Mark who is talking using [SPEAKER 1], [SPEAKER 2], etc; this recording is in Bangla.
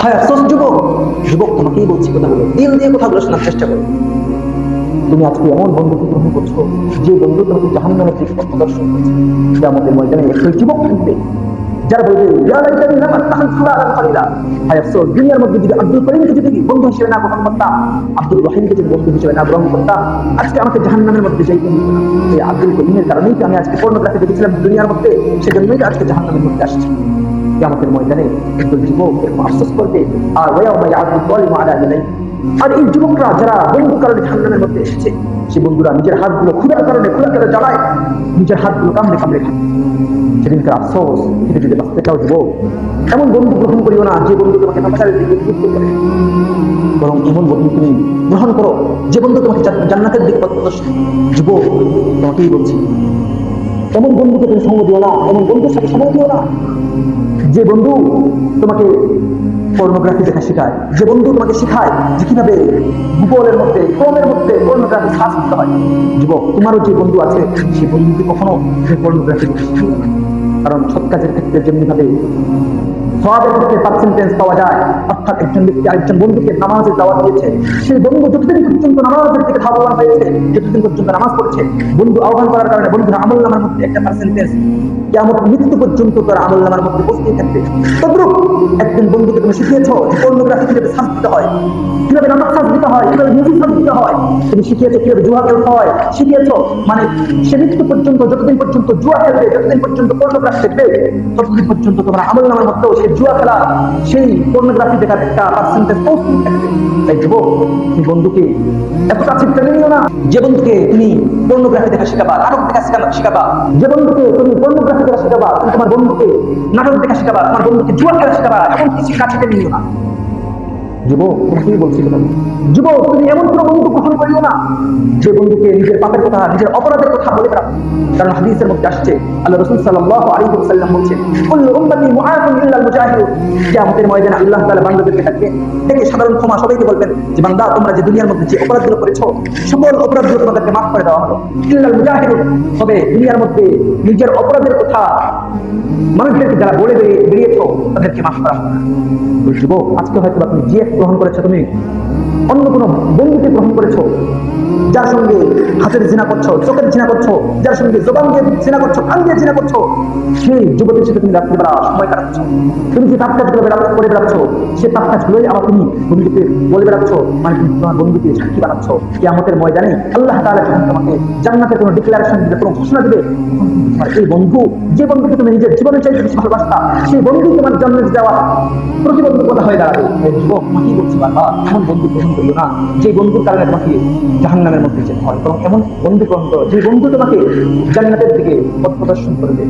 [SPEAKER 1] হায় আফসোস, যুবক। যুবক, তোমাকেই বলছি দিল দিয়ে কথাগুলো শোনার চেষ্টা করো। তুমি আজকে এমন বন্ধুকে গ্রহণ করছ, যে বন্ধু তোমাকে জাহান প্রদর্শন করছে? আমাদের ময়দানে যুবক থাকবে। যারা বলবে দুনিয়ার মধ্যে যদি আব্দুল করিমকে যদি বন্ধু হিসেবে না গ্রহণ করতাম আব্দুল রহিমকে যদি বন্ধু হিসেবে না গ্রহণ করতাম আজকে আমাকে জাহান্নামের মধ্যে যাইতে না আব্দুল করিমের কারণেই আমি আজকে পর্নোগ্রাফি দেখেছিলাম দুনিয়ার মধ্যে, সেজন্যই আজকে জাহান্নামের মধ্যে আসছি। কিয়ামতের ময়দানে একদল যুবক এরকম আফসোস করবে, আর ওয়াউমা ইয়াকুল যালিমু আলা ইয়াদাইহি আর এই যুবকরা যারা বন্ধুর কারণে জাহান্নামের মধ্যে এসেছে, সেই বন্ধুরা নিজের হাতগুলো ক্ষুধার কারণে ক্ষুধা করে জ্বালায়, নিজের হাতগুলো কামড়ে কামড়ে খায়। সেদিনকার আফসোস কিন্তু যদি বাঁচতে চাও যুবক, এমন বন্ধু গ্রহণ করিও না যে বন্ধু তোমাকে নমস্কারের দিকে বরং এমন বন্ধু তুমি গ্রহণ করো, যে বন্ধু তোমাকে জান্নাতের দিকে পথ প্রদর্শন যুবক, তোমাকেই বলছি এমন বন্ধুকে তুমি সঙ্গ দিও না, এমন বন্ধুর সাথে সময় দিও না। যে বন্ধু তোমাকে পর্নোগ্রাফি দেখা শেখায়, যে বন্ধু তোমাকে শেখায় যে কীভাবে গুগলের মধ্যে, ক্রমের মধ্যে পর্নোগ্রাফি সার্চ করতে হয়। যুবক, তোমারও যে বন্ধু আছে সেই বন্ধুকে কখনো পর্নোগ্রাফি কারণ সৎ কাজের ক্ষেত্রে যেমনি ভাবে সবের ক্ষেত্রে পার্সেন্টেজ পাওয়া যায় অর্থাৎ একজন ব্যক্তি আরেকজন বন্ধুকে নামাজের দাওয়াত দিয়েছে। সেই বন্ধু যতদিন পর্যন্ত নামাজের দিকে ধাবমান হয়েছে, যতদিন পর্যন্ত নামাজ পড়েছে, বন্ধু আহ্বান করার কারণে বন্ধুরা আমল নামার মধ্যে একটা পার্সেন্টেজ কেমন মৃত্যু পর্যন্ত তার আমল নামার মধ্যে থাকবে। তদ্রুপ একজন বন্ধুকে তুমি শিখিয়েছ পর্নোগ্রাফি কীভাবে শ্বাস দিতে হয়, কীভাবে শ্বাস দিতে হয়, কীভাবে শ্বাস দিতে হয়। তুমি শিখিয়েছো কীভাবে জুয়া খেলতে হয়, শিখিয়েছ মানে সে মৃত্যু পর্যন্ত, যতদিন পর্যন্ত জুয়া খেলবে, যতদিন পর্যন্ত পর্নোগ্রাফি দেখবে ততদিন পর্যন্ত তোমার আমল নামার মধ্যেও জুয়া খেলা, সেই পর্নোগ্রাফি দেখার একটা পার্সেন্টেজ থাকবে। তাই যুবক, তুমি বন্ধুকে এত কাছে টেনে নিও না। যে বন্ধুকে তুমি পর্নোগ্রাফি দেখা শেখাবা নাটক দেখা শেখাবা, যে বন্ধুকে তুমি পর্নোগ্রাফি দেখা শেখাবা তুমি তোমার বন্ধুকে, নাটক দেখা শেখাবা, তোমার বন্ধুকে জুয়া খেলা শেখাবা এমন কিছু কাছে নিও না। সাধারণ ক্ষমা সবাইকে বলবেন যে, বান্দা, তোমরা যে দুনিয়ার মধ্যে যে করেছ, সকল অপরাধগুলো তোমাদেরকে মাফ করে দেওয়া হলো। মুজাহিদুন। তবে দুনিয়ার মধ্যে নিজের অপরাধের কথা মানুষদেরকে যারা বলে বেরিয়েছ তাদেরকে মাফ করা হবে আজকে হয়তো আপনি তুমি জিএফ গ্রহণ করেছ তুমি। অন্য কোনো বন্ধুকে গ্রহণ করেছ? যার সঙ্গে হাতের জিনা করছ, চোখের জিনা করছ, যার সঙ্গে জবান দিয়ে জিনা করছ, কান দিয়ে জিনা করছ, সেই যুবতীর সাথে তুমি রাত্রিবেলা সময় কাটাচ্ছ। তুমি যে তাপ কাজগুলো করে বেড়াচ্ছ, সে তাপ কাজগুলোই আবার তুমি বন্ধুকে বলে বেড়াচ্ছ মানে তুমি তোমার বন্ধুকে সাক্ষী বানাচ্ছ। কিয়ামতের ময়দানে আল্লাহ যখন তোমাকে জান্নাতের কোনো ডিক্লারেশন দিবে, কোনো ঘোষণা দিবে তখন এই বন্ধু, যে বন্ধুকে তুমি নিজের জীবনে চাইতে বেশি ভালোবাসতা, সেই বন্ধু তোমার জন্মের যাওয়া প্রতিবন্ধকতা হয়ে দাঁড়াবে। এই যুবক তোমাকেই বলছি বারবার, এমন বন্ধু গ্রহণ করিও না। যে বন্ধুর কারণে তোমাকে জাহান্নামের মধ্যে যেতে হয়, বরং এমন বন্ধু গ্রহণ যে বন্ধু তোমাকে জান্নাতের দিকে পথ প্রদর্শন করবে